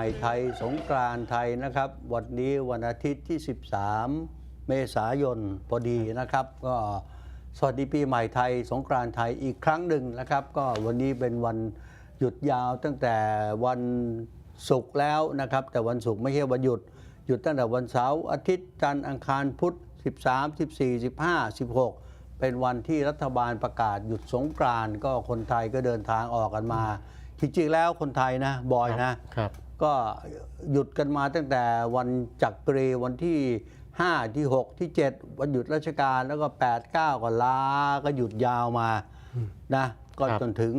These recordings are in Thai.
ใหม่ไทยสงกรานต์ไทยนะครับ วันนี้วันอาทิตย์ที่ 13 เมษายนพอดีนะครับ ก็สวัสดีปีใหม่ไทยสงกรานต์ไทยอีกครั้งหนึ่งนะครับ ก็วันนี้เป็นวันหยุดยาวตั้งแต่วันศุกร์แล้วนะครับ แต่วันศุกร์ไม่ใช่วันหยุดหยุดตั้งแต่วันเสาร์อาทิตย์จันทร์อังคารพุธ13 14 15 16 เป็นวันที่รัฐบาลประกาศหยุดสงกรานต์ก็คนไทยก็เดินทางออกกันมาจริงๆแล้วคนไทยนะ บอยนะ ก็หยุดกันมาตั้งแต่วันจักรีวันที่ 5 ที่ 6 ที่ 7 วันหยุดราชการแล้วก็ 8 9 ก็ลา ก็หยุดยาวมานะก็ครับจนถึง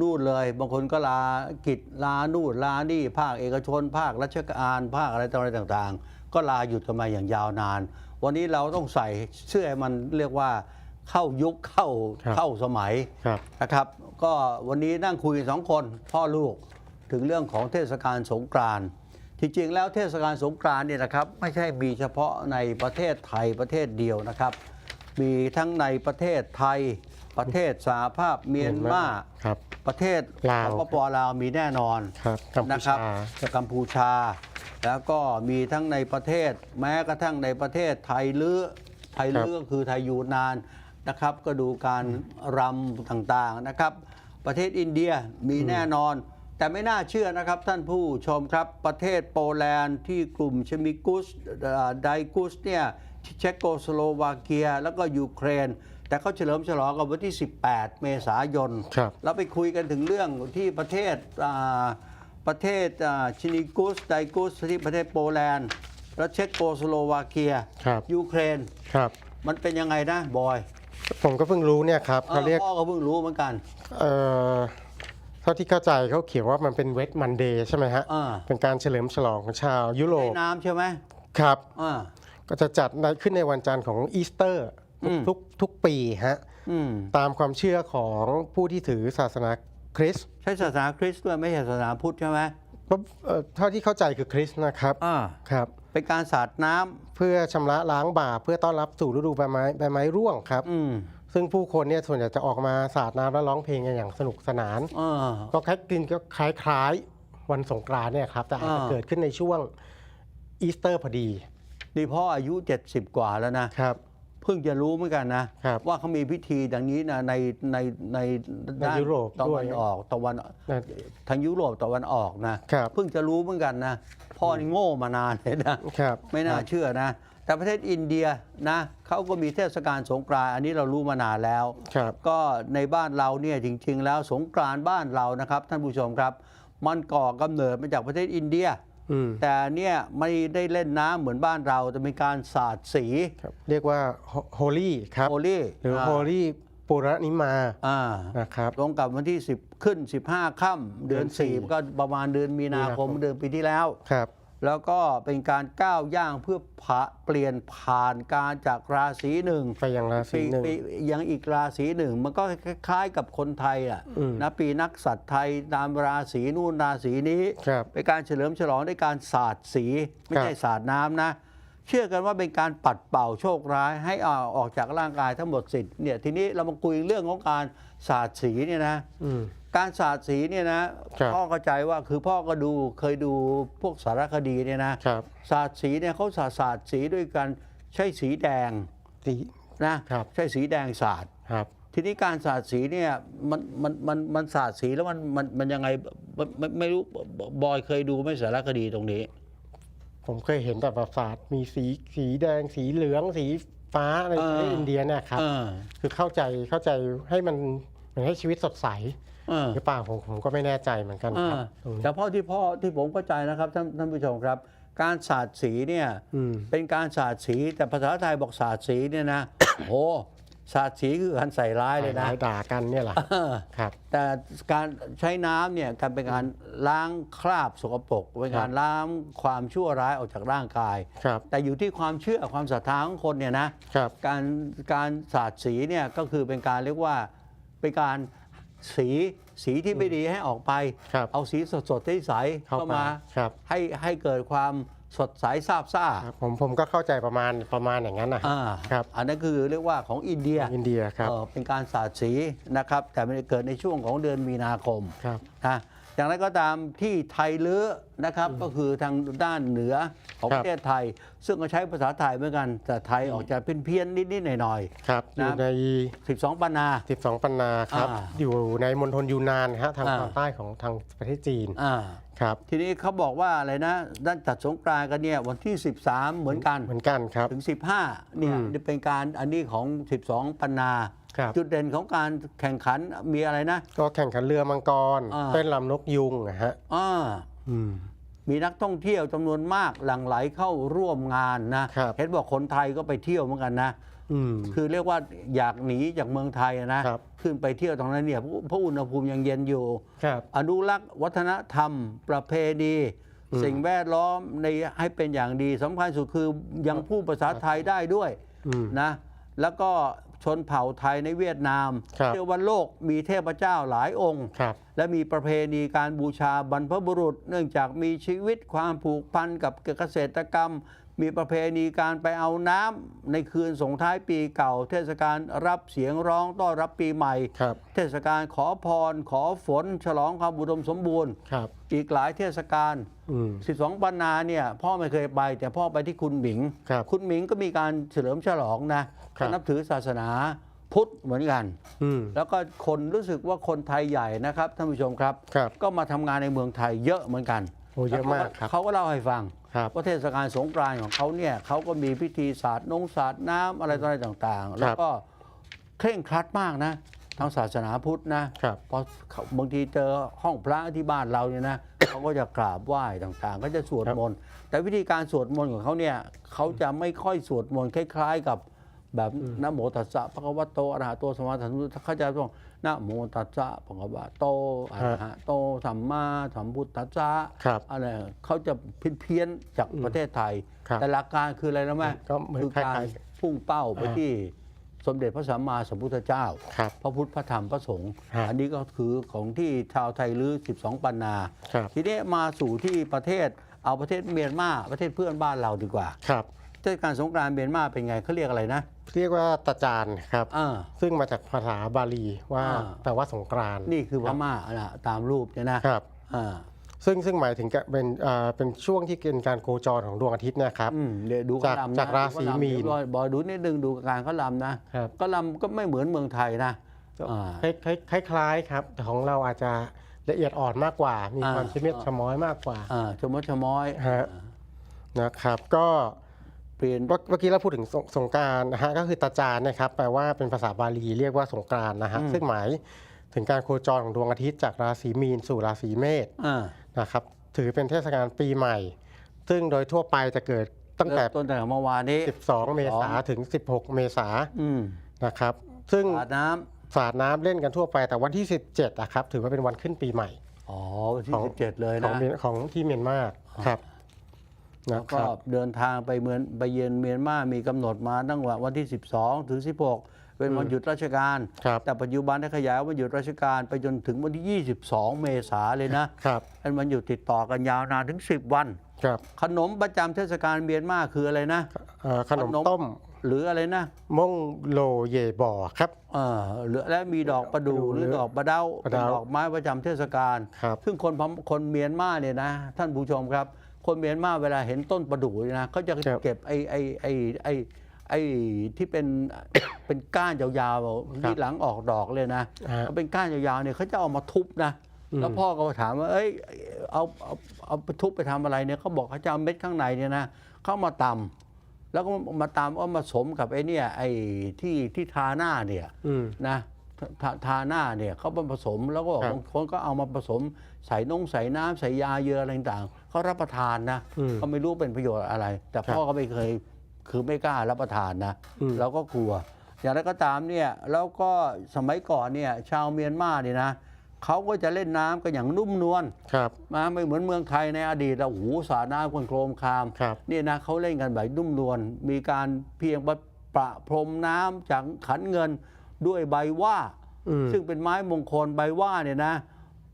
นู่นเลย บางคนก็ลากิจลานู่นลานี่ ภาคเอกชน ภาคราชการภาคอะไรต่ออะไรต่างๆ ก็ลาหยุดกันมาอย่างยาวนาน วันนี้เราต้องใส่เสื้อให้มันเรียกว่าเข้ายุคเข้าครับเข้าสมัยครับนะครับ ก็วันนี้นั่งคุยกันสองคนพ่อลูก ถึงเรื่องของเทศกาลสงกรานต์ที่จริงแล้วเทศกาลสงกรานต์เนี่ยนะครับไม่ใช่มีเฉพาะในประเทศไทยประเทศเดียวนะครับ มีทั้งในประเทศไทยประเทศสหภาพเมียนมาครับประเทศลาวสปปลาวมีแน่นอนครับกัมพูนะครับชาจากกัมพูชา แล้วก็มีทั้งในประเทศ แม้กระทั่งในประเทศไทยลือไทยลือก็คือไทยยูนานนะครับ ก็ดูการรำต่างๆนะครับ ประเทศอินเดียมีแน่นอน แต่ไม่น่าเชื่อนะครับท่านผู้ชมครับประเทศโปแลนด์ที่กลุ่มชมิกุสเอ่อไดกุสเนี่ยเช็กโกสโลวาเกีย แล้วก็ยูเครน แต่เขาเฉลิมฉลองกันวันที่ 18 เมษายนครับเราไปคุยกันถึงเรื่องที่ประเทศอ่าประเทศอ่าชินิกุสไดกุสที่ประเทศโปแลนด์ แล้วเช็กโกสโลวาเกียครับยูเครนครับมันเป็นยังไงนะบอย ผมก็เพิ่งรู้เนี่ยครับเขาเรียกพ่อก็เพิ่งรู้เหมือนกันเอ่อ เท่าที่เข้าใจเขาเขียนว่ามันเป็นเวทมันเดย์ใช่ไหมฮะ อ่า เป็นการเฉลิมฉลองของชาวยุโรในปน้ำใช่ไหมครับ อ่า ก็จะจัดในขึ้นในวันจันทร์ของอีสเตอร์อืม ทุกทุกปีฮะ อืมตามความเชื่อของผู้ที่ถือศาสนาคริสต์ใช่ศาสนาคริสต์ด้วยไม่ใช่ศาสนาพุทธใช่ไหมเพราะเอ่อเท่าที่เข้าใจคือคริสต์นะครับอ่าครับ เป็นการสาดน้ำเพื่อชำระล้างบาปเพื่อต้อนรับสู่ฤดูใบไม้ใบไม้ร่วงครับ อืม ซึ่งผู้คนเนี่ยส่วนใหญ่จะออกมาสาดน้ำและร้องเพลงกันอย่างสนุกสนาน อ่า ก็คล้ายกลินก็คล้ายๆวันสงกรานต์เนี่ยครับแต่อาจจะอ่า เกิดขึ้นในช่วงอีสเตอร์พอดีนี่พ่ออายุ 70 กว่าแล้วนะ ครับ เพิ่งจะรู้เหมือนกันนะ ครับว่าเขามีพิธีดังนี้นะในในในในด้านยุโรปตะด้ววัยนออกตะวันนะทางยุโรปตะวันออกนะครับ เพิ่งจะรู้เหมือนกันนะพ่อนี่โง่มานานเลยนะครับ ไม่น่าเชื่อนะ แต่ประเทศอินเดียนะเขาก็มีเทศกาลสงกรานต์อันนี้เรารู้มานานแล้ว ครับ ก็ในบ้านเราเนี่ยจริง ๆ แล้วสงกรานต์บ้านเรานะครับ ท่านผู้ชมครับ มันก่อกำเนิดมาจากประเทศอินเดีย อืมแต่เนี่ยไม่ได้เล่นน้ำเหมือนบ้านเราจะมีการสาดสีครับ เรียกว่าโฮลี่ครับ โอลี่หรือโฮลี่ปุรนิมาอ่านะครับ ตรงกับวันที่ 10 ขึ้น 15ค่ำเดือนเดือนสี่ 4ก็ประมาณเดือนมีนาคมมีนาคมเดือนปีที่แล้ว ครับ แล้วก็เป็นการก้าวย่างเพื่อผะเปลี่ยนผ่านการจากราศีหนึ่งไปยังราศีหนึ่งปียังอีกราศีหนึ่ง มันก็คล้ายๆกับคนไทยอะอืมนะปีนักสัตว์ไทยตามราศีนู่นราศีนี้ครับเป็นการเฉลิมฉลองด้วยการสาดสี ไม่ครับใช่สาดน้ำนะ เชื่อกันว่าเป็นการปัดเป่าโชคร้ายให้เอาออกจากร่างกายทั้งหมดสิทธิ์เนี่ยทีนี้เรามาคุยเรื่องของการสาดสีเนี่ยนะอืมการสาดสีเนี่ยนะครับพ่อเข้าใจว่าคือพ่อก็ดูเคยดูพวกสารคดีเนี่ยนะครับสาดสีเนี่ยเขาสาดสาดสีด้วยกันใช้สีแดงสีนะครับใช้สีแดงสาดครับทีนี้การสาดสีเนี่ยมันมันมันมันสาดสีแล้วมันมันมันยังไงไม่ไม่ไม่รู้บอยเคยดูไหม่สารคดีตรงนี้ ผมเคยเห็นแต่ประสาทมีสีสีแดงสีเหลืองสีฟ้าอะไรเออในอินเดียเนี่ยครับเออคือเข้าใจเข้าใจให้มันเหมือนให้ชีวิตสดใสเออหรือเปล่าผมผมก็ไม่แน่ใจเหมือนกันเอคอรับตรงนี้แต่พ่อที่พ่อที่ผมเข้าใจนะครับท่านท่านผู้ชมครับ การสาดสีเนี่ยอืมเป็นการสาดสีแต่ภาษาไทยบอกสาดสีเนี่ยนะโอ้ สาดสีคือการใส่ร้ายเลยนะร้ายด่ากันเนี่ยแหละเออครับ แต่การใช้น้ำเนี่ยการเป็นการล้างคราบสกปรกเป็นการล้างความชั่วร้ายออกจากร่างกายครับแต่อยู่ที่ความเชื่อความศรัทธาของคนเนี่ยนะครับการการสาดสีเนี่ยก็คือเป็นการเรียกว่าเป็นการสีสีที่ไม่ดีให้ออกไปครับเอาสีสดสดๆใสๆเข้าเข้ามามาครับให้ให้เกิดความ สดใสซาบซ่าครับผมผมก็เข้าใจประมาณประมาณอย่างนั้นนะอ่าครับ อันนั้นคือเรียกว่าของอินเดียอินเดียครับเอ่อเป็นการสาดสีนะครับ แต่มันเกิดในช่วงของเดือนมีนาคมครับ นะ อย่างไรก็ตามที่ไทยลื้อนะครับ ก็คือทางด้านเหนือของคปรับระเทศไทย ซึ่งก็ใช้ภาษาไทยเหมือนกัน แต่ไทยออกจะเพี้ยนๆนิดๆหน่อยครับอยู่นะในๆ12 ปันนา 12 ปันนาครับอ่าอยู่ในมณฑลยูนานฮะทางอ่าตอนใต้ของทางประเทศจีนอ่าครับ ทีนี้เขาบอกว่าอะไรนะด้านจัดสงกรานต์กันเนี่ยวันที่ 13 เหมือนกันเหมือนกันครับถึง 15เนี่ยอืมเป็นการอันนี้ของ 12 ปันนา ครับ จุดเด่นของการแข่งขันมีอะไรนะ ก็แข่งขันเรือมังกร อ่า เต้นลำนกยุงนะฮะอ่าอืม มีนักท่องเที่ยวจำนวนมากหลั่งไหลเข้าร่วมงานนะครับ เห็นบอกคนไทยก็ไปเที่ยวเหมือนกันนะ อืม คือเรียกว่าอยากหนีจากเมืองไทยอะนะครับ ขึ้นไปเที่ยวตรงนั้นเนี่ยเพราะเพราะอุณหภูมิยังเย็นอยู่ ครับ อนุรักษ์วัฒนธรรม ประเพณี อืม สิ่งแวดล้อมในให้เป็นอย่างดีสำคัญสุดคือยังพูดภาษาไทยได้ด้วยอืม นะ แล้วก็ ชนเผ่าไทยในเวียดนามครับเชื่อว่าโลกมีเทพเจ้าหลายองค์ครับและมีประเพณีการบูชาบรรพบุรุษ เนื่องจากมีชีวิตความผูกพันกับเกษตรกรรม มีประเพณีการไปเอาน้ำในคืนส่งท้ายปีเก่า เทศกาลรับเสียงร้องต้อนรับปีใหม่ครับเทศกาลขอพร ขอฝน ฉลองความอุดมสมบูรณ์ครับอีกหลายเทศกาลอืม12ปันนาเนี่ยพ่อไม่เคยไป แต่พ่อไปที่คุณหมิงครับคุณหมิงก็มีการเฉลิมฉลองนะ ครับนับถือศาสนาพุทธเหมือนกันอืมแล้วก็คนรู้สึกว่าคนไทยใหญ่นะครับท่านผู้ชมครับครับก็มาทำงานในเมืองไทยเยอะเหมือนกันโอ้เยอะมากครับเขาก็เล่าให้ฟังครับว่าเทศกาลสงกรานต์ของเขาเนี่ยเขาก็มีพิธีสาดนงสาดน้ำอะไรต่ออะไรต่างๆ แล้วก็เคร่งครัดมากนะทางศาสนาพุทธนะครับพอเขาบางทีเจอห้องพระที่บ้านเราเนี่ยนะเขาก็จะกราบไหว้ต่างๆ ก็จะสวดมนต์แต่วิธีการสวดมนต์ของเขาเนี่ยเขาจะไม่ค่อยสวดมนต์คล้าย ๆ กับ แบบนะโมตัสสะพระคะวะโตอะระหะโตสัมมาสัมพุทธะเขาจะต้องนะโมตัสสะพระคะวะโตอะระหะโตสัมมาสัมพุทธัสสะครับอะไรเขาจะเพี้ยนๆจากประเทศไทยครับแต่หลักการคืออะไรนะแม่ก็เหมือนคือการคล้ายพุ่งเป้าไปอ่าที่สมเด็จพระสัมมาสัมพุทธเจ้าครับพระพุทธพระธรรมพระสงฆ์ฮะอันนี้ก็คือของที่ชาวไทยลื้อ 12 ปันนาครับทีนี้มาสู่ที่ประเทศ เอาประเทศเมียนมา ประเทศเพื่อนบ้านเราดีกว่า ครับ เทศกาลสงกรานต์เมียนมาเป็นไงเขาเรียกอะไรนะ เรียกว่าตาจานครับ อ่า ซึ่งมาจากภาษาบาลีว่าอ่า แปลว่าสงกรานต์นี่คือพม่านะตามรูปเนี่ยนะครับ อ่าซึ่งซึ่งหมายถึงกะเป็นอ่าเป็นช่วงที่เป็นการโคจรของดวงอาทิตย์เนะครับ อืมเดี๋ยวดูจากเขาลำนะจากราศีดูเขาลำมีนเดี๋ยวบอยบอยดูนิดนึงดูการเขาลำนะครับก็ลำก็ไม่เหมือนเมืองไทยนะอ่า คล้ายคล้ายคล้ายๆครับแต่ของเราอาจจะละเอียดอ่อนมากกว่า มีอ่าความชะเม็ดชะม้อยมากกว่าอ่าชะมดชะม้อย ฮะนะครับ ก็ เปลี่ยนเมื่อเมื่อกี้เราพูดถึงสงสงกรารนะฮะก็คือตาจานนะครับแปลว่าเป็นภาษาบาลีเรียกว่าสงกรานต์นะฮะอืมซึ่งหมายถึงการโคจรของดวงอาทิตย์จากราศีมีนสู่ราศีเมษอ่านะครับถือเป็นเทศกาลปีใหม่ ซึ่งโดยทั่วไปจะเกิดตั้งแต่ เริ่มต้นแต่เมื่อวานนี้ 12 เมษาถึง 16 เมษาอืมนะครับ ซึ่งสาดน้สาดน้ำเล่นกันทั่วไปแต่วันที่ 17อะครับถือว่าเป็นวันขึ้นปีใหม่ำอ๋อวันที่ของสิบเจ็ดเลยของนะเมียนของที่เมียนมาครับ แล้นะวคก็รับเดินทางไปเมือนไปเยือนเมียนมา มีกำหนดมาตั้งแต่วันที่ 12 ถึง 16 เป็นวันหยุดราชการครับแต่ปัจจุบันได้ขยายวันหยุดราชการไปจนถึงวันที่ 22 เมษาเลยนะครับเป็นวันหยุดติดต่อกันยาวนานถึง 10 วันครับขนมประจำเทศกาลเมียนมาคืออะไรนะเอ่อขนมขนมต้มหรืออะไรนะม่งโลเยบ่อครับเออหรือและมีดอกประดู่หรือดอกประเด้าประเป็นเดาดอกไม้ประจำเทศกาลครับซึ่งคนพมคนเมียนมาเนี่ยนะ ท่านผู้ชมครับ คนเมียนมาเวลาเห็นต้นประดู่เนี่ยนะเขาจะครับเก็บไอ้ไอ้ไอ้ไอ้ไอ้ที่เป็นเป็นก้านยาวๆที่หลังออกดอกเลยนะฮะเขาเป็นก้านยาวๆเนี่ยเขาจะเอามาทุบนะอืมแล้วพ่อก็ถามว่า เอ้ยเอาเอาเอาไปทุบไปทำอะไรเนี่ยเขาบอกเขาจะเอาเม็ดข้างในเนี่ยนะเขาเอามาตำแล้วก็มาตำเอามาสมกับไอ้เนี่ยไอ้ที่ที่ทาหน้าเนี่ยอืมนะ ทาทาหน้าเนี่ยเขาไปผสมแล้วก็ครับบางคนก็เอามาผสมใส่นงใส่น้ำใส่ยาเยอะอะไรต่างๆเขารับประทานนะอืมเขาไม่รู้เป็นประโยชน์อะไร แต่ครับพ่อก็ไม่เคยคือไม่กล้ารับประทานนะอืม เราก็กลัว อย่างไรก็ตามเนี่ยแล้วก็สมัยก่อนเนี่ยชาวเมียนมาเนี่ยนะเขาก็จะเล่นน้ำกันอย่างนุ่มนวล ครับ มาไม่เหมือนเมืองไทยในอดีตเราโอ้โหสาดน้ำคนโครมครามครับนี่นะเขาเล่นกันแบบนุ่มนวลมีการเพียงประประพรมน้ำจากขันเงิน ด้วยใบว่าอืมซึ่งเป็นไม้มงคลใบว่าเนี่ยนะ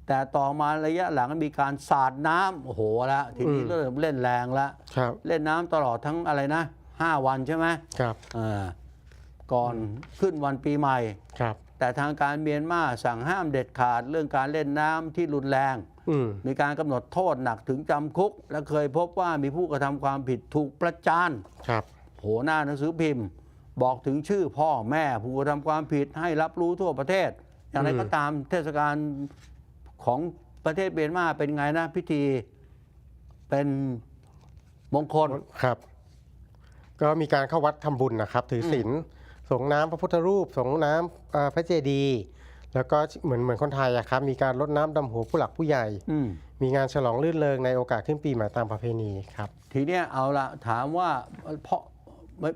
แต่ต่อมาระยะหลังมีการสาดน้ำโอ้โหแล้วทีนี้อืมเริ่มเล่นแรงแล้วครับเล่นน้ำตลอดทั้งอะไรนะห้าวันใช่ไหมครับอ่าก่อนขึ้นวันปีใหม่ครับ แต่ทางการเมียนมาสั่งห้ามเด็ดขาดเรื่องการเล่นน้ำที่รุนแรงออืมมีการกำหนดโทษหนักถึงจำคุก และเคยพบว่ามีผู้กระทำความผิดถูกประจานครับ โหหน้าหนังสือพิมพ์ บอกถึงชื่อพ่อแม่ผู้กระทำความผิดให้รับรู้ทั่วประเทศ อย่างไรอืมก็ตามเทศกาลของประเทศเมียนมาเป็นไงนะ พิธีเป็นมงคลครับ ก็มีการเข้าวัดทำบุญนะครับ ถือศีลสงน้ำพระพุทธรูป สงน้ำอ่าพระเจดีย์แล้วก็เหมือนเหมือนคนไทยอะครับ มีการรดน้ำดำหัวผู้หลักผู้ใหญ่อืมมีงานฉลองลื่นเริงในโอกาสขึ้นปีใหม่ตามประเพณีครับ ทีเนี้ยเอาละถามว่าเพราะไม่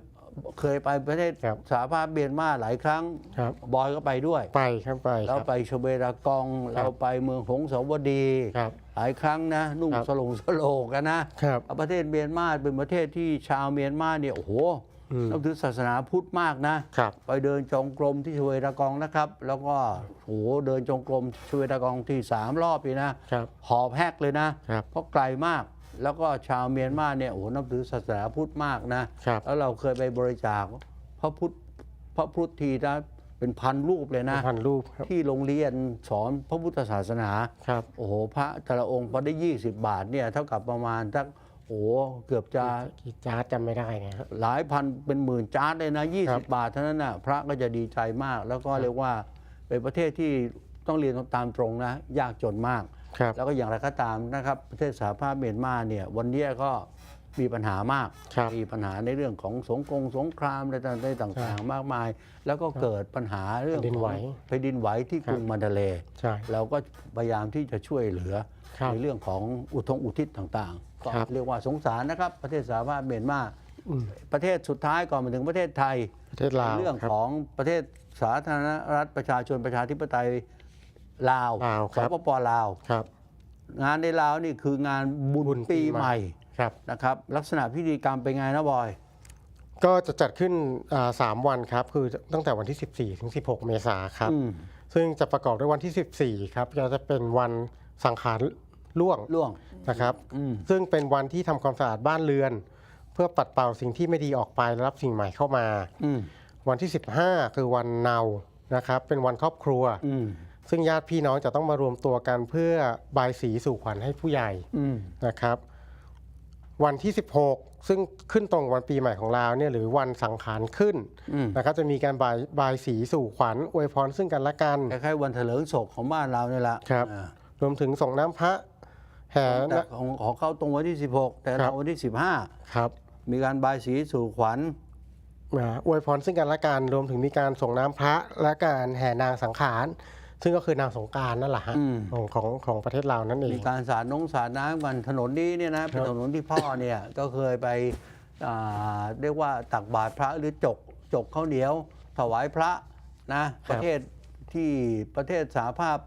เคยไปประเทศครับสหภาพเมียนมาหลายครั้งครับ บอยก็ไปด้วย ไปครับไปคเรารับ ไปชเวดากองครับเราไปเมืองหงสาวดีครับหลายครั้งนะ นุ่งครับ สลงสโลกกันนะครับประเทศเมียนมาเป็นประเทศที่ชาวเมียนมาเนี่ยโอ้โหอืม นับถือศาสนาพุทธมากนะ ครับ ไปเดินจงกรมที่ชเวดากองนะครับ แล้วก็โอ้โหเดินจงกรมชเวดากองที่สามรอบเลยนะครับ หอบแฮกเลยนะ ครับ เพราะไกลมาก แล้วก็ชาวเมียนมาเนี่ยโอ้โหนับถือศาสนาพุทธมากนะครับ แล้วเราเคยไปบริจาคพระพุทธพระพุทธทีนะเป็นพันรูปเลยนะ พันรูปครับ ที่โรงเรียนสอนพระพุทธศาสนา ครับ โอ้โหพระแต่ละองค์พอได้ 20 บาทเนี่ยเท่ากับประมาณสักโอ้โหเกือบจะกี่จาร์ดจำไม่ได้นะฮะหลายพันเป็นหมื่นจาร์ดเลยนะ ครับ 20 บาทเท่านั้นนะพระก็จะดีใจมาก แล้วก็เรียกว่าเป็นประเทศที่ต้องเรียนตามตรงนะ ยากจนมาก ครับ แล้วก็อย่างไรก็ตามนะครับประเทศสหภาพเมียนมาเนี่ยวันนี้ก็มีปัญหามาก ครับมีปัญหาในเรื่องของสงครามสงครามอะไรต่างๆ มากมาย แล้วก็เกิดปัญหาเรื่องแผ่นดินไหวของแผ่นดินไหวที่กรุงมันดาเลย์ใช่ เราก็พยายามที่จะช่วยเหลือครับในเรื่องของอุทงอุทิศต่างๆก็ครับ เรียกว่าสงสารนะครับ ประเทศสหภาพเมียนมาอืมประเทศสุดท้ายก่อนมาถึงประเทศไทย ประเทศลาวเรื่องครับ ของประเทศสาธารณรัฐประชาชนประชาธิปไตย ลาวลาวสครับปปลาว ครับ งานในลาวนี่คืองานบุบุญญปีปีใหใหม่ ม่ครับ นะครับ ลักษณะพิธีกรรมเป็นไงนะบอย ก็จะจัดขึ้นอ่าสามวันครับ คือตั้งแต่วันที่ 14 ถึง 16 เมษาครับ อืมซึ่งจะประกอบด้วยวันที่ 14 ครับก็จะเป็นวันสังขารล่วงล่วง นะครับ อืม ซึ่งเป็นวันที่ทำความสะอาดบ้านเรือน เพื่อปัดเป่าสิ่งที่ไม่ดีออกไปและรับสิ่งใหม่เข้ามา อืมวันที่ 15 คือวันเนานะครับ เป็นวันครอบครัว อืม ซึ่งญาติพี่น้องจะต้องมารวมตัวกันเพื่อบายสีสู่ขวัญให้ผู้ใหญ่อืมนะครับ วันที่ 16 ซึ่งขึ้นตรงวันปีใหม่ของเราวเนี่ยหรือวันสังขารขึ้นอืมนะครับ จะมีการบายบายสีสู่ขวัญอวยพรซึ่งกันและกัน คล้ายๆวันเถลิงศพของบ้านเราเนี่ยแหละครับ อ่ารวมถึงส่งน้ำพระแห่แต่นะของของเขาตรงวันที่ 16 แต่ครัเราบวันที่ ครับ15 มีการบายสีสู่ขวัญ อ่าอวยพรซึ่งกันและกันรวมถึงมีการส่งน้ำพระและการแห่นางสังขาร ซึ่งก็คือนางสงกรารนั่นแหละฮะอืมของของของประเทศลาวนั่นเอง มีการสาดน้องสาดน้ำกันถนนนี้เนี่ยนะเป็นถนนที่พ่อเนี่ยก็เคยไปอ่าเรียกว่าตักบาตรพระหรือจกจกข้าวเหนียว ถวายพระนะประเทศที่ประเทศสาภาพ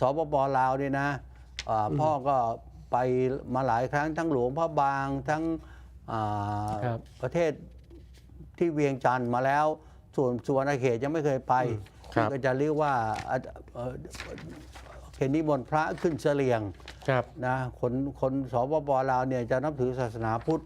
สปปลาวเนี่ยนะอ่าพ่อก็ไปมาหลายครั้งทั้งหลวงพระบางทั้งอ่าครับประเทศที่เวียงจันทร์มาแล้ว ส่วนสุวรรณเขตยังไม่เคยไป ครับก็จะเรียกว่าอะเอ่อเขตนิมนต์พระขึ้นเสลียงครับนะคนคนสปปลาวเนี่ยจะนับถือศาสนาพุทธ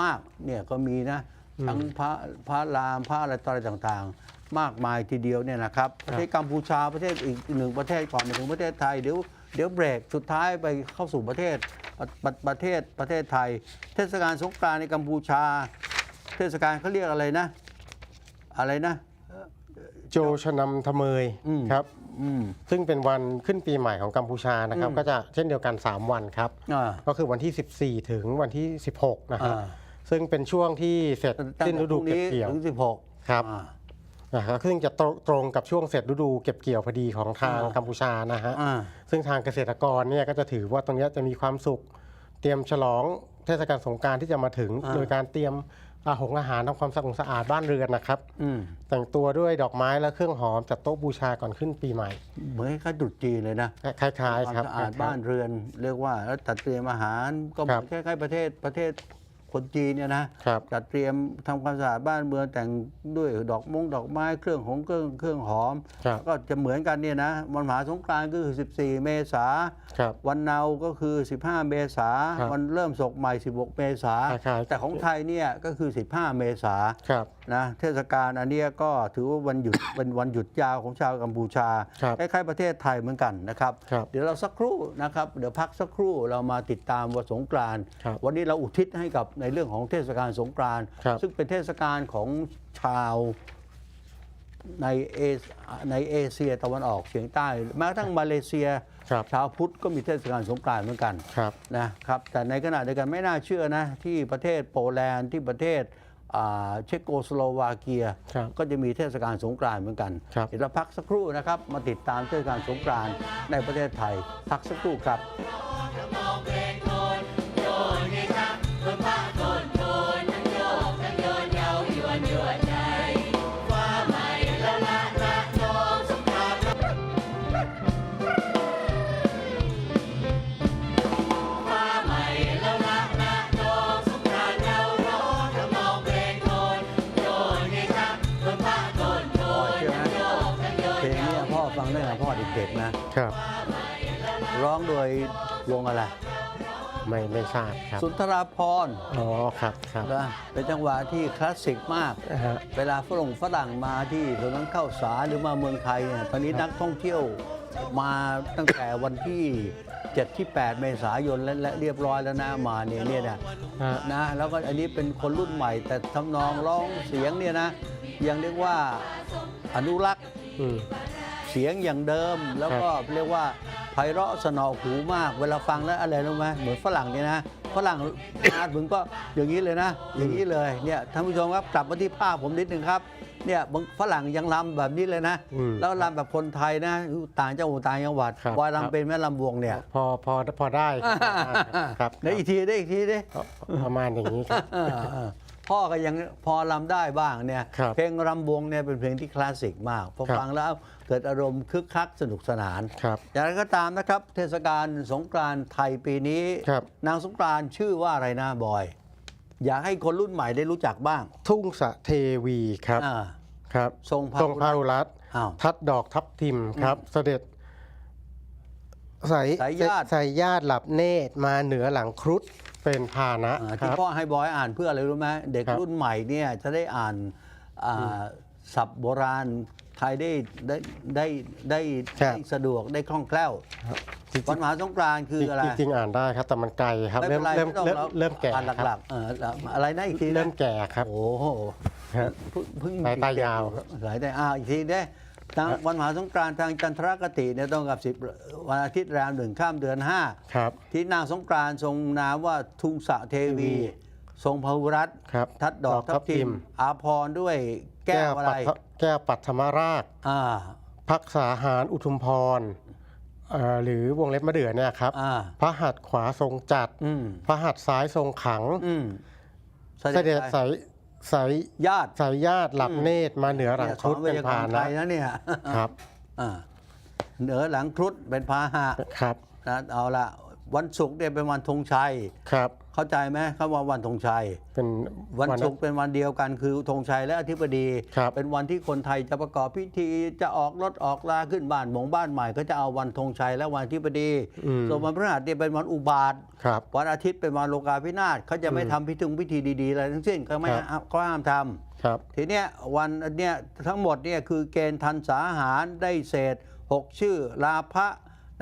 มากเนี่ยก็มีนะทั้งพระพระรามพระอะไรต่ออะไรต่างๆ มากมายทีเดียวเนี่ยนะครับประเทศกัมพูชาประเทศอีกหนึ่งประเทศก่อนมาถึงประเทศไทยเดี๋ยวเดี๋ยวเบรกสุดท้ายไปเข้าสู่ประเทศประประประเทศประเทศไทย เทศกาลสงกรานต์ในกัมพูชา เทศกาลเขาเรียกอะไรนะ อะไรนะ โจชนำทะเมยอืมครับอืมซึ่งเป็นวันขึ้นปีใหม่ของกัมพูชานะครับอืมก็จะเช่นเดียวกัน 3 วันครับอ่าก็คือวันที่ 14 ถึงวันที่ 16 นะครับอ่าซึ่งเป็นช่วงที่เสร็จตั้งสิ้นแต่ฤพดูรุ่งเก็บนี้เกี่ยวถึง 16 ครับอ่านะครับซึ่งจะตรงตรงกับช่วงเสร็จฤดูเก็บเกี่ยวพอดีของทางอ่ากัมพูชานะฮะอ่าซึ่งทางเกษตรกรเนี่ยก็จะถือว่าตรงเนี้ยจะมีความสุข เตรียมฉลองเทศกาลสงกรารที่จะมาถึงอ่าโดยการเตรียม อาหงอาหารทำความสะอาดสะอาดบ้านเรือนนะครับอืมแต่งตัวด้วยดอกไม้และเครื่องหอมจัดโต๊ะบูชาก่อนขึ้นปีใหม่ เหมือนคล้ายๆตรุษจีนเลยนะคล้ายความๆครับสะอาดบ้านเรือน เรียกว่าแล้วจัดเตรียมอาหารก็เหมือนคล้ายๆประเทศประเทศ คนจีนเนี่ยนะครับ จัดเตรียมทำความสะอาดบ้านเมืองแต่งด้วยดอกมงดอกไม้เครื่องของเครื่องเครื่องหอม ครับก็จะเหมือนกันเนี่ยนะวันมหาสงกรานต์ก็คือ 14 เมษาครับวันเนาก็คือ 15 เมษาครับวันเริ่มศกใหม่ 16 เมษาคล้ายๆแต่ของไทยเนี่ยก็คือ 15 เมษา ครับ นะเทศกาลอันเนี้ยก็ถือว่าวันหยุด เป็นวันหยุดยาวของชาวกัมพูชาครับคล้ายๆประเทศไทยเหมือนกันนะครับครับ เดี๋ยวเราสักครู่นะครับเดี๋ยวพักสักครู่เรามาติดตามวันสงกรานต์ครับวันนี้เราอุทิศให้กับในเรื่องของเทศกาลสงกรานต์ครับซึ่งเป็นเทศกาลของชาวในเอเชียในเอเชียตะวันออกเฉียงใต้แม้กระทั่งมาเลเซียครับชาวพุทธก็มีเทศกาลสงกรานต์เหมือนกันครับนะครับแต่ในขณะเดียวกันไม่น่าเชื่อนะที่ประเทศโปแลนด์ที่ประเทศอ่า เชโกสโลวาเกียครับก็จะมีเทศกาลสงกรานต์เหมือนกันครับเดี๋ยวเราพักสักครู่นะครับ มาติดตามเทศกาลสงกรานต์ในประเทศไทยพักสักครู่ครับ องโดยวงอะไร ไม่ไม่ทราบครับ สุนทราพรณ์อ๋อครับครับนะเป็นจังหวะที่คลาสสิกมากนะฮะ เวลาฝรั่งฝรั่งมาที่ถนนเข้าสารหรือมาเมืองไทยเนี่ยตอนนี้นักท่องเที่ยวมาตั้งแต่วันที่ 7 ที่ 8 เมษายนและและเรียบร้อยแล้วนะมาเนี่ยเนี่ยนะฮะ นะแล้วก็อันนี้เป็นคนรุ่นใหม่ แต่ทำนองร้องเสียงเนี่ยนะยังเรียกว่าอนุรักษ์ อืมเสียงอย่างเดิม แล้วก็เรียกว่าไพเราะสนอหูมาก เวลาฟังแล้วอะไรรู้ไหมเหมือนฝรั่งเนี่ยนะฝรั่งอาถึงก็อย่างนี้เลยนะ อย่างนี้เลยเนี่ยท่านผู้ชมครับกลับมาที่ภาพผมนิดนึงครับเนี่ยบางฝรั่งยังรำแบบนี้เลยนะอืมแล้วรำแบบคนไทยนะต่างจังหวัดต่างจังหวัดครับวายครับรำเป็นแม่ลำวงเนี่ย พอพอพอได้ครับได้อีกทีได้อีกทีได้ประมาณอย่างนี้ครับเออเออพ่อก็ยังพอรำได้บ้างเนี่ยครับเพลงรำวงเนี่ยเป็นเพลงที่คลาสสิกมากพอครับฟังแล้ว เกิดอารมณ์คึกคักสนุกสนานครับอย่างไรก็ตามนะครับ เทศกาลสงกรานต์ไทยปีนี้ ครับ นางสงกรานต์ชื่อว่าอะไรนะบอย อยากให้คนรุ่นใหม่ได้รู้จักบ้างทุ่งสะเทวีครับอ่า ครับทรงพาทรงพารุรัตน์อ้าวทัดดอกทับทิมครับ เสด็จสายสายญาติ สายญาติหลับเนตรมาเหนือหลังครุฑเป็นพาหนะอ่าคที่รับ พ่อให้บอยอ่านเพื่ออะไรรู้ไหมเด็กครับ รุ่นใหม่เนี่ยจะได้อ่านอ่าศัพท์โบราณ ไทยได้ได้ได้ได้ได้สะดวกได้คล่องแคล่วจริงวันมหาสงกรานต์คืออะไรจริงๆอ่านได้ครับ แต่มันไกลครับไม่เริ่เป็มนไรเริ่มไม่ต้องเริ่มแล้วเริ่มแก่อ่านครับหลักๆเอออะไรนะอีกทีนะเริ่มแก่ครับโอ้โหฮะ เพิ่งเพิ่งสายตายาว สายตาอ้าวอีกทีได้ทางวันมหาสงกรานต์ทางจันทรคติเนี่ยต้องกับสิบวันอาทิตย์แรมหนึ่งข้ามเดือนห้า ครับ ที่นางสงกรานต์ทรงนามว่าทุงสะเทวี ทรงพหุรัตน์ครับทัดดอกดอกทัทับบทิทิมม อาพรด้วย แก้วอะไร ปัทแก้วปัทมราชอ่า พักษาหารอุทุมพรเอ่อหรือวงเล็บมะเดื่อเนี่ยครับ อ่า พระหัตถ์ขวาทรงจัด อืม พระหัตถ์ซ้ายทรงขัง อืมเสด็จใครสายสายญาติสายญาติหลับเนตรมาเหนือหลังเนี่ยครุฑสอเป็นไวยากพารณ์หไทนะยนะเนี่ยครับอ่าเหนือหลังครุฑเป็นพาหะครับ นะเอาละ วันศุกร์เนี่ยเป็นวันธงชัย ครับ เข้าใจไหมคำว่าวันธงชัย เป็นวันศุกร์เป็นวันเดียวกันคือธงชัยและอธิบดีครับเป็นวันที่คนไทยจะประกอบพิธีจะออกรถออกลาขึ้นบ้านหมองบ้านใหม่ ก็จะเอาวันธงชัยและวันอธิบดีอืมส่วนวันพฤหัสเนี่ยเป็นวันอุบาทครับวันอาทิตย์เป็นวันโลกาภินาศเขาจะไม่ทำพิธีพิธีดีๆอะไรทั้งสิ้นเขาไม่ครับเขาห้ามทำครับทีเนี้ยวันเนี้ยทั้งหมดเนี่ยคือเกณฑ์ทันสาหารได้เศษ6ชื่อลาภะ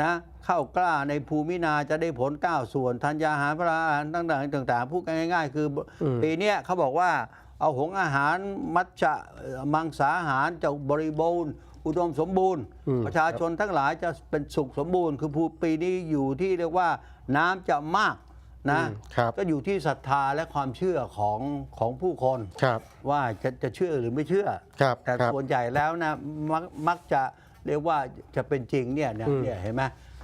นะเข้ากล้าในภูมินาจะได้ผล 9 ส่วนทันยาหารพระอาหารต่างๆต่างๆพูดกันง่ายๆ คืออมปีเนี้ยเขาบอกว่าเอาหงอาหารมัจจะเอ่อมังสาหารจะบริบูรณ์ อุดมสมบูรณ์อืมประชาชนทั้งหลายจะเป็นสุขสมบูรณ์ คือผู้ปีนี้อยู่ที่เรียกว่าน้ำจะมากนะอืมครับก็อยู่ที่ศรัทธาและความเชื่อของของผู้คนครับว่าจะจะเชื่อหรือไม่เชื่อครับแต่ครับส่วนใหญ่แล้วนะมักมักจะ เรียกว่าจะเป็นจริงเนี่ยเนี่ยอืมเนี่ยเห็นไหม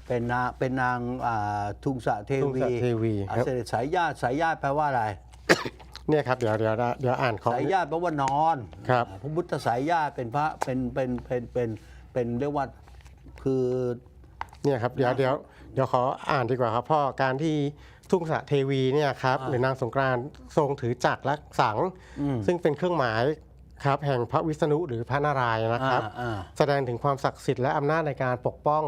เป็นนางเป็นนางอ่าทุงสะเททุ่งวีสะเทวีอ่าครับ เสด็จสายญาติสายญาติแปลว่าอะไร เนี่ยครับเดี๋ยวเดี๋ยวเดี๋ยวอ่านของ สายญาติแปลว่านอนครับอ่าพระพุทธสายญาติเป็นพระเป็นเป็นเป็นเป็นเป็นเรียกว่าคือเนี่ยครับเดี๋ยวเดี๋ยวเดี๋ยวขออ่านดีกว่าครับพ่อการที่ทุ่งสระเทวีเนี่ยครับอ่าหรือนางสงกรานต์ทรงถือจักรและสังอืมซึ่งเป็นเครื่องหมาย ครับแห่งพระวิษณุหรือพระนารายณ์นะครับ อ่าแสดงถึงความศักดิ์สิทธิ์และอำนาจในการปกป้อง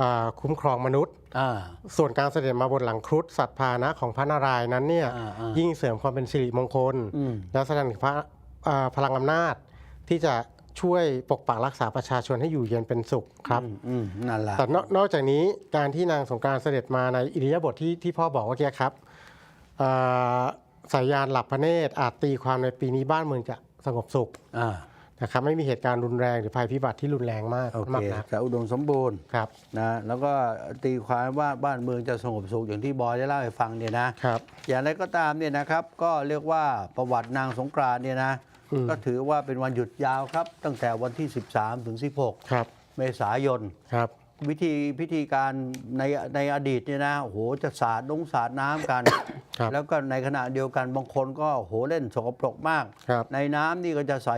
อาคุ้มครองมนุษย์ อ่า ส่วนการเสด็จมาบนหลังครุฑสัตว์พาหนะของพระนารายณ์นั้นเนี่ยอ่าอ่ายิ่งเสริมความเป็นสิริมงคล อืม และแสดงถึงพระอ่าพลังอำนาจที่จะช่วยปกปักรักษาประชาชนให้อยู่เย็นเป็นสุขครับ อืมอืมนั่นแหละ แต่นอกนอกจากนี้การที่นางสงกรารเสด็จมาในอิริยาบถที่ที่พ่อบอกเมื่อกี้ครับอ่าสายยานหลับพระเนตรอาจตีความในปีนี้บ้านเมืองจะ สงบสุขอ่านะครับไม่มีเหตุการณ์รุนแรงหรือภัยพิบัติที่รุนแรงมากโอเคมากนักจะอุดมสมบูรณ์ครับนะแล้วก็ตีความว่าบ้านเมืองจะสงบสุขอย่างที่บอยได้เล่าให้ฟังเนี่ยนะครับอย่างไรก็ตามเนี่ยนะครับ ก็เรียกว่าประวัตินางสงกรานต์เนี่ยนะอืมก็ถือว่าเป็นวันหยุดยาวครับ ตั้งแต่วันที่ 13 ถึงครับ16เมษายนครับ วิธีพิธีการในในอดีตเนี่ยนะโอ้โหจะสาดนงสาดน้ำกัน ครับ แล้วก็ในขณะเดียวกันบางคนก็โอ้โหเล่นสกปรกมาก ครับ ในน้ำนี่ก็จะใส่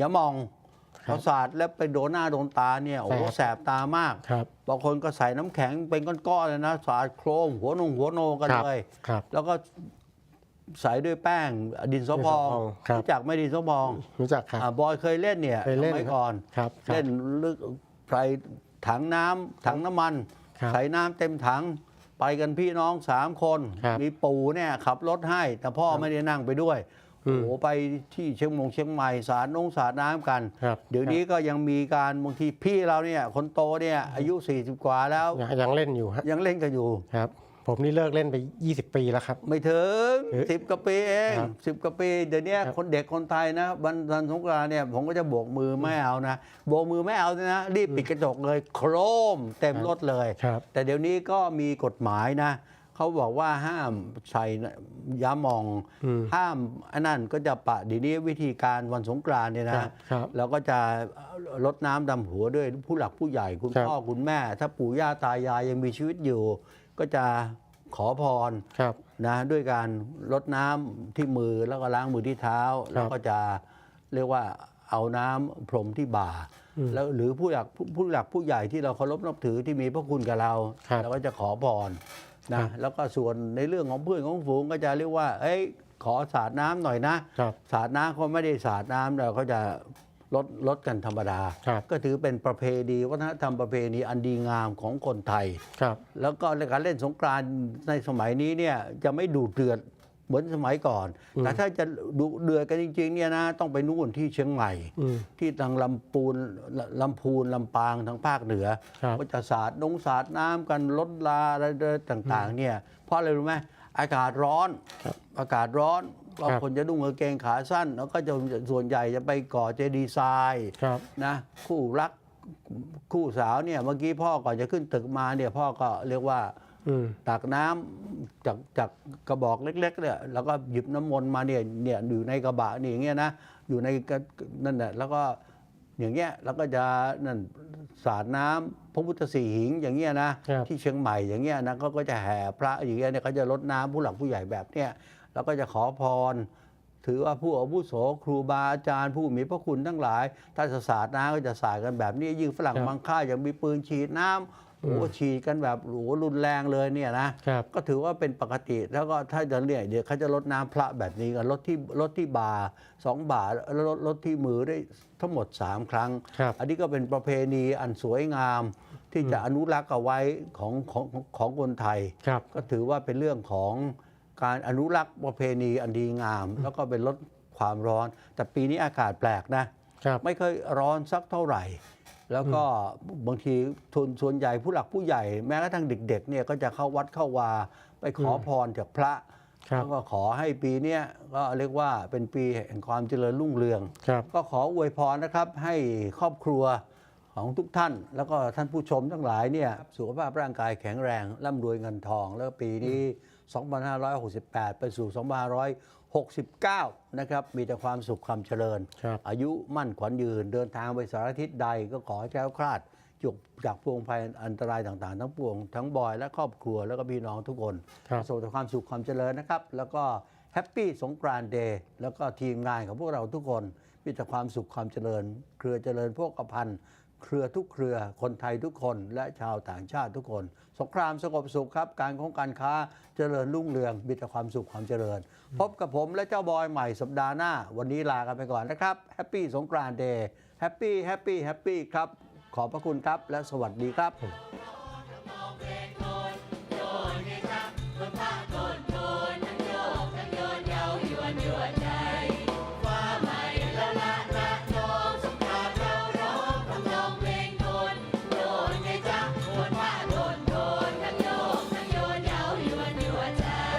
ยามองครับพอสาดแล้วไปโดนหน้าโดนตาเนี่ยโอ้โหแสบ แสบตามากครับ บางคนก็ใส่น้ำแข็งเป็นก้อนๆเลยนะสาดโครมหัวนงหัวโนกันครับเลย ครับ แล้วก็ใส่ด้วยแป้งดินสอพองดินสอพองครับ รู้จักไหม่ดินสอพองรู้จักครับ อ่าบอยเคยเล่นเนี่ยเคยเล่นสมัยก่อน ครับครับ เล่นลึกใส่ ถังน้ำถังน้ำมัน ครับใส่น้ำเต็มถัง ไปกันพี่น้องสามคน ครับมีปู่เนี่ยขับรถให้ แต่พ่อไม่ได้นั่งไปด้วย อืโอ้ม โหไปที่เชียงมงเชียงใหม่สาดนงสาดน้ำกัน ครับเดี๋ยวนี้ก็ยังมีการบางทีพี่เราเนี่ยคนโตเนี่ยอายุ 40 กว่าแล้ว ยังยังเล่นอยู่ฮะยังเล่นกันอยู่ ครับ ผมนี่เลิกเล่นไป 20 ปีแล้วครับ ไม่ถึงเอ๊ะสิบกว่าปีเองครับสิบกว่าปีเดี๋ยวนี้ครับ คนเด็กคนไทยนะวันวันสงกรานต์เนี่ยผมก็จะโบกมือไม่เอานะโบกมือไม่เอานะรีบปิดกระจกเลย โครมเต็มรถเลย ครับ แต่เดี๋ยวนี้ก็มีกฎหมายนะ เขาบอกว่าห้ามใส่ยาหมอง อืมห้ามอันนั้นก็จะปะเดี๋ยวนี้วิธีการวันสงกรานต์เนี่ยครันะบครับเราก็จะลดน้ำดำหัวด้วยผู้หลักผู้ใหญ่คุณครับพ่อคุณแม่ ถ้าปู่ย่าตายายยังมีชีวิตอยู่ ก็จะขอพรครับ นะด้วยการลดน้ำที่มือแล้วก็ล้างมือที่เท้า แล้วก็จะเรียกว่าเอาน้ำพรมที่บ่าอืมแล้วหรือผู้หลักผู้ผู้หลักผู้ใหญ่ที่เราเคารพนับถือที่มีพระคุณกับเราครับเราก็จะขอพรครันะบแล้วก็ส่วนในเรื่องของเพื่อนของฝูงก็จะเรียกว่า เอ้ยขอสาดน้ำหน่อยนะครับ สาดน้ำเขาไม่ได้สาดน้ำเราก็จะ ลดลดกันธรรมดาครับก็ถือเป็นประเพณีวัฒนธรรมประเพณีอันดีงามของคนไทยครับแล้วก็ในการเล่นสงกรานต์ในสมัยนี้เนี่ยจะไม่ดูเดือดเหมือนสมัยก่อนอืมแต่ถ้าจะดูเดือดกันจริงๆเนี่ยนะต้องไปนู่นที่เชียงใหม่อืมที่ทางลำปูนลำพูนลำปางทางภาคเหนือครับก็จะสาดนงสาดน้ำกันลดลาอะไรต่างๆเนี่ยเพราะอะไรรู้ไหมอากาศร้อนครับอากาศร้อน บางครับคนจะนุ่งกางเกงขาสั้น แล้วก็จะส่วนใหญ่จะไปก่อเจดีย์ทรายครับนะคู่รักคู่สาวเนี่ยเมื่อกี้พ่อก่อนจะขึ้นตึกมาเนี่ยพ่อก็เรียกว่าอืม ตักน้ำจากจากกระบอกเล็กๆเนี่ยแล้วก็หยิบน้ำมนต์มาเนี่ยเนี่ยอยู่ในกระบะนี่อย่างเงี้ยนะอยู่ในกระนั่นแหละแล้วก็อย่างเงี้ยแล้วก็จะนั่นสาดน้ำพระพุทธสีหิงอย่างเงี้ยนะครับ ที่เชียงใหม่อย่างเงี้ยนะก็ก็จะแห่พระอย่างเงี้ยเนี่ยเขาจะรดน้ำผู้หลักผู้ใหญ่แบบเนี้ย แล้วก็จะขอพร ถือว่าผู้อาวุโสครูบาอาจารย์ผู้มีพระคุณทั้งหลายถ้าจะสาดน้ำก็จะสาดกันแบบนี้ยิ่งฝรั่งครับบางค่ายยังมีปืนฉีดน้ำโอ้โหฉีดกันแบบโอ้โหรุนแรงเลยเนี่ยนะครับก็ถือว่าเป็นปกติแล้วก็ถ้าจะเนี่ยเดี๋ยวเขาจะลดน้ำพระแบบนี้กันลดที่ลดที่บาสองบาแล้วลดลดที่มือได้ทั้งหมด 3 ครั้งครับอันนี้ก็เป็นประเพณีอันสวยงาม ที่จะอนุรักษ์เอาไว้ของของของของคนไทยครับก็ถือว่าเป็นเรื่องของ การอนุรักษ์ประเพณีอันดีงาม แล้วก็เป็นลดความร้อน แต่ปีนี้อากาศแปลกนะครับไม่เคยร้อนสักเท่าไหร่ แล้วก็บางทีทุนส่วนใหญ่ผู้หลักผู้ใหญ่ แม้กระทั่งเด็กๆเนี่ยก็จะเข้าวัดเข้าวา ไปขอพรจากพระครับแล้วก็ขอให้ปีเนี้ยก็เรียกว่าเป็นปีแห่งความเจริญรุ่งเรืองครับก็ขออวยพรนะครับให้ครอบครัวของทุกท่าน แล้วก็ท่านผู้ชมทั้งหลายเนี่ยสุขภาพร่างกายแข็งแรงร่ำรวยเงินทอง แล้วปีนี้ 2568 ไปสู่ 2569 นะครับ มีแต่ความสุขความเจริญครับอายุมั่นขวัญยืน เดินทางไปสารทิศใดก็ขอให้แคล้วคลาดจุกจากพวงภัยอันตรายต่างๆ ทั้งปวง ทั้งบอยและครอบครัวแล้วก็พี่น้องทุกคนครับประสบแต่ความสุขความเจริญนะครับ แล้วก็แฮปปี้สงกรานต์เดย์แล้วก็ทีมงานของพวกเราทุกคนมีแต่ความสุขความเจริญ เครือเจริญพวกอพันธ์ เครือทุกเครือคนไทยทุกคนและชาวต่างชาติทุกคน สงครามสงบสุขครับ การของการค้าเจริญรุ่งเรืองมีแต่ความสุขความเจริญ พบกับผมและเจ้าบอยใหม่สัปดาห์หน้า วันนี้ลากันไปก่อนนะครับแฮปปี้สงกรานต์เดย์แฮปปี้แฮปปี้แฮปปี้ครับ ขอบพระคุณครับและสวัสดีครับ